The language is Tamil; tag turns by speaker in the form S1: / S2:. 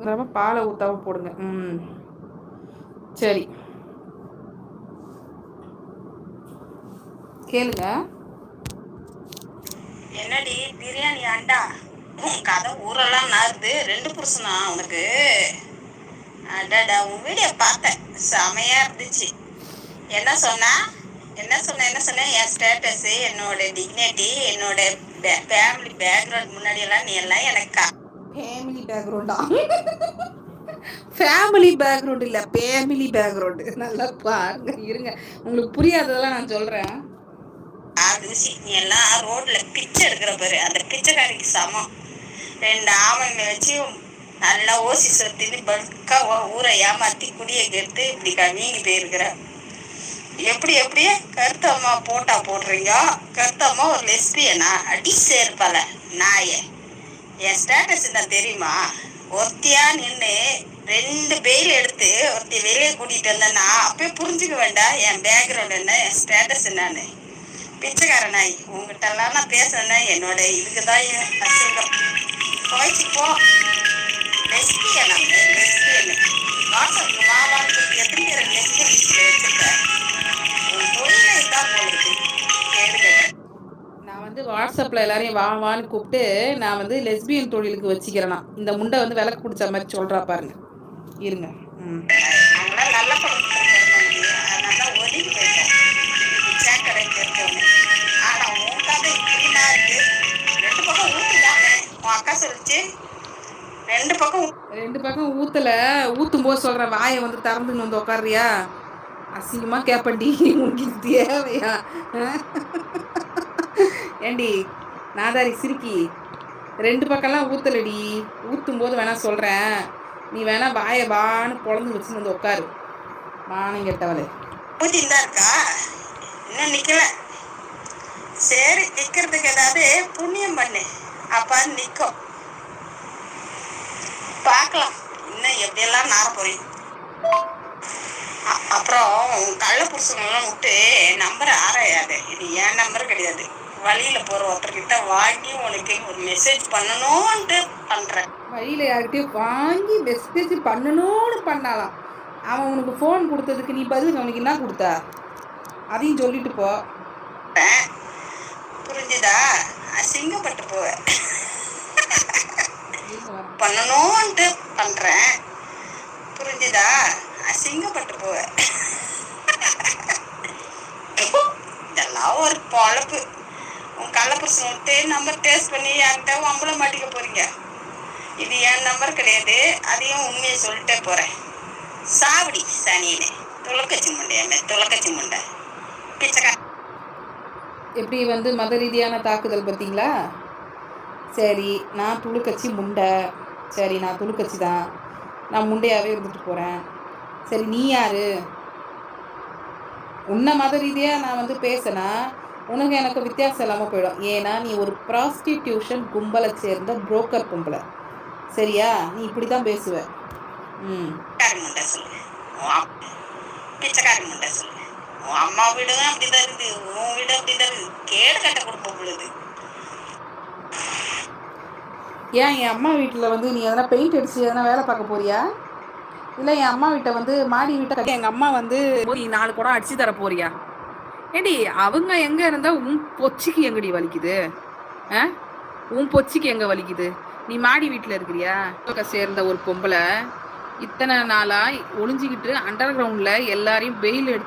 S1: ரவை பாலை ஊத்தாம போடுங்க. ம். சரி. கேளுங்க.
S2: என்னடி பிரியாணி அண்டா உன் கதை ஊரெல்லாம் நாருது. ரெண்டு புருஷனா உனக்கு? அடடா உன் வீடியோ பார்த்தேன். செமையா இருந்துச்சு. என்ன சொன்னா? என்ன சொன்ன என்ன சொன்ன? என் ஸ்டேட்டஸு என்னோட டிக்னிட்டி என்னோட ஃபேமிலி பேக்ரவுண்ட் முன்னாடி எல்லாம் நீ எல்லாம் எனக்கு
S1: ஃபேமிலி பேக்ரவுண்டா ஃபேமிலி பேக்ரவுண்ட் இல்லை ஃபேமிலி பேக்ரவுண்டு நல்லா பாருங்க இருங்க. உங்களுக்கு புரியாததெல்லாம் நான் சொல்கிறேன்
S2: அது நீ எல்லாம் ரோட்ல பிச்சை எடுக்கிற பாரு. அந்த பிச்சைக்காரிக்கு சமம். ரெண்டு ஆமைங்க வச்சு நல்லா ஓசி சொத்தின்னு பல்கா ஊரை ஏமாத்தி குடியை கெடுத்து இப்படி கவிங்கி போயிருக்கிற. எப்படி எப்படி? கருத்தம்மா போட்டா போடுறீங்க? கருத்தம்மா ஒரு லெஸ்பியனா அடி சேர்ப்பல நாயே. என் ஸ்டேட்டஸ் என்ன தெரியுமா? ஒருத்தியா நின்று ரெண்டு பேர் எடுத்து ஒருத்தி வெளியே கூட்டிட்டு வந்தேன்னா அப்பயே புரிஞ்சுக்க வேண்டாம் என் பேக்ரவுண்ட் என்ன என் ஸ்டேட்டஸ் என்னன்னு. பிச்சைக்காரனாய் உங்ககிட்ட எல்லாம் நான் பேசுறேன்னா என்னோட இதுக்கு தான் அசிங்கம். போயிச்சு போ. லெஸ்பியன் நம்ம லெஸ்பியன் வாட்ஸ்அப்க்கு
S1: வந்து வாட்ஸ்அப்பில் எல்லாரையும் வா வான்னு கூப்பிட்டு நான் வந்து லெஸ்பியன் தொழிலுக்கு வச்சுக்கிறேனா. இந்த முண்டை வந்து விளக்கு பிடிச்ச மாதிரி சொல்கிறா பாருங்க. இருங்க. ம்.
S2: ரெண்டு பக்கம் ஊத்துதானே ரெண்டு பக்கம்
S1: ஊற்றும் போது சொல்கிறேன் வாயை வந்து திறந்துன்னு வந்து உட்காரியா அசிங்கமாக கேப்பண்டி உனக்கு தேவையா? ஏண்டி நாதாரி சிரிக்கி. ரெண்டு பக்கம்லாம் ஊற்றலடி ஊற்றும் போது வேணா சொல்கிறேன் நீ வேணா வாய வான்னு பொழந்து வச்சுன்னு வந்து உட்காரு மானம் கெட்டவளே.
S2: ஊத்தின்னு தான் இருக்கா? இன்னும் நிற்கல சரி நிற்கிறதுக்கு ஏதாவது புண்ணியம் பண்ணு. அப்ப நிற்கும் பார்க்கலாம். இன்னும் எப்படியெல்லாம் நார போறீங்க அப்புறம் உன் கள்ள புருஷங்கள்லாம் விட்டு நம்பர் ஆராயாது. இது என் நம்பர் கிடையாது. வழியில போற ஒருத்தர்கிட்ட வாங்கி உனக்கு ஒரு மெசேஜ் பண்ணணும்ன்ட்டு பண்றேன்.
S1: வழியில் யார்கிட்டயும் வாங்கி மெசேஜ் பண்ணணும்னு பண்ணாலாம் அவன் உனக்கு ஃபோன் கொடுத்ததுக்கு நீ பதில் அவனுக்கு என்ன கொடுத்தா? அதையும் சொல்லிட்டு போ.
S2: புரிஞ்சுதா? அசிங்கப்பட்டு போவ பண்ணணும்ன்ட்டு பண்றேன். புரிஞ்சுதா? அசிங்கப்பட்டு போவ இதெல்லாம் ஒரு பொழப்பு. உன் கள்ளப்புருஷன் விட்டு நம்பர் டேஸ்ட் பண்ணி யார்கிட்ட அம்பளம் மாட்டிக்க போறீங்க. இது என் நம்பர் கிடையாது. அதையும் உண்மையை சொல்லிட்டே போறேன். சாவடி சனியனே துளக்கச்சி முண்டையாமே துளக்கச்சி முண்டை. பிச்சைக்கார
S1: எப்படி வந்து மத ரீதியான தாக்குதல் பார்த்தீங்களா? சரி நான் துளுக்கச்சி முண்டை. சரி நான் துளுக்கச்சி தான். நான் முண்டையாகவே இருந்துட்டு போகிறேன் சரி நீ யாரு? உன்னை மத ரீதியாக நான் வந்து பேசினா உனக்கு எனக்கு வித்தியாசம் இல்லாமல் போயிடும். ஏன்னா நீ ஒரு ப்ராஸ்டிடியூஷன் கும்பலை சேர்ந்த புரோக்கர் கும்பலை. சரியா? நீ இப்படி தான் பேசுவ. ம்.
S2: பிச்சைக்காரி முண்டை சொல்லு. உன் அம்மா வீடும் அப்படிதான் இருக்குது. உன் வீடும் அப்படிதான் இருக்குது. கேடு கட்ட குடும்பம் பொழுது
S1: ஏன் என் அம்மா வீட்டில் வந்து நீ எதனா பெயிண்ட் அடிச்சு எதனா வேலை பார்க்க போறியா? இல்லை என் அம்மா வீட்டை வந்து மாடி வீட்டை கட்டி எங்கள் அம்மா வந்து நீ நாலு குடம் அடிச்சு தர போறியா? ஏடி அவங்க எங்கே இருந்தால் உன் பொச்சிக்கு எங்கடி வலிக்குது? ஆ? உன் பொச்சிக்கு எங்கே வலிக்குது? நீ மாடி வீட்டில் இருக்கிறியா? சேர்ந்த ஒரு பொம்பளை இத்தனை நாளாக ஒளிஞ்சிக்கிட்டு அண்டர் கிரவுண்டில் எல்லாரையும் வெயில் எடுத்து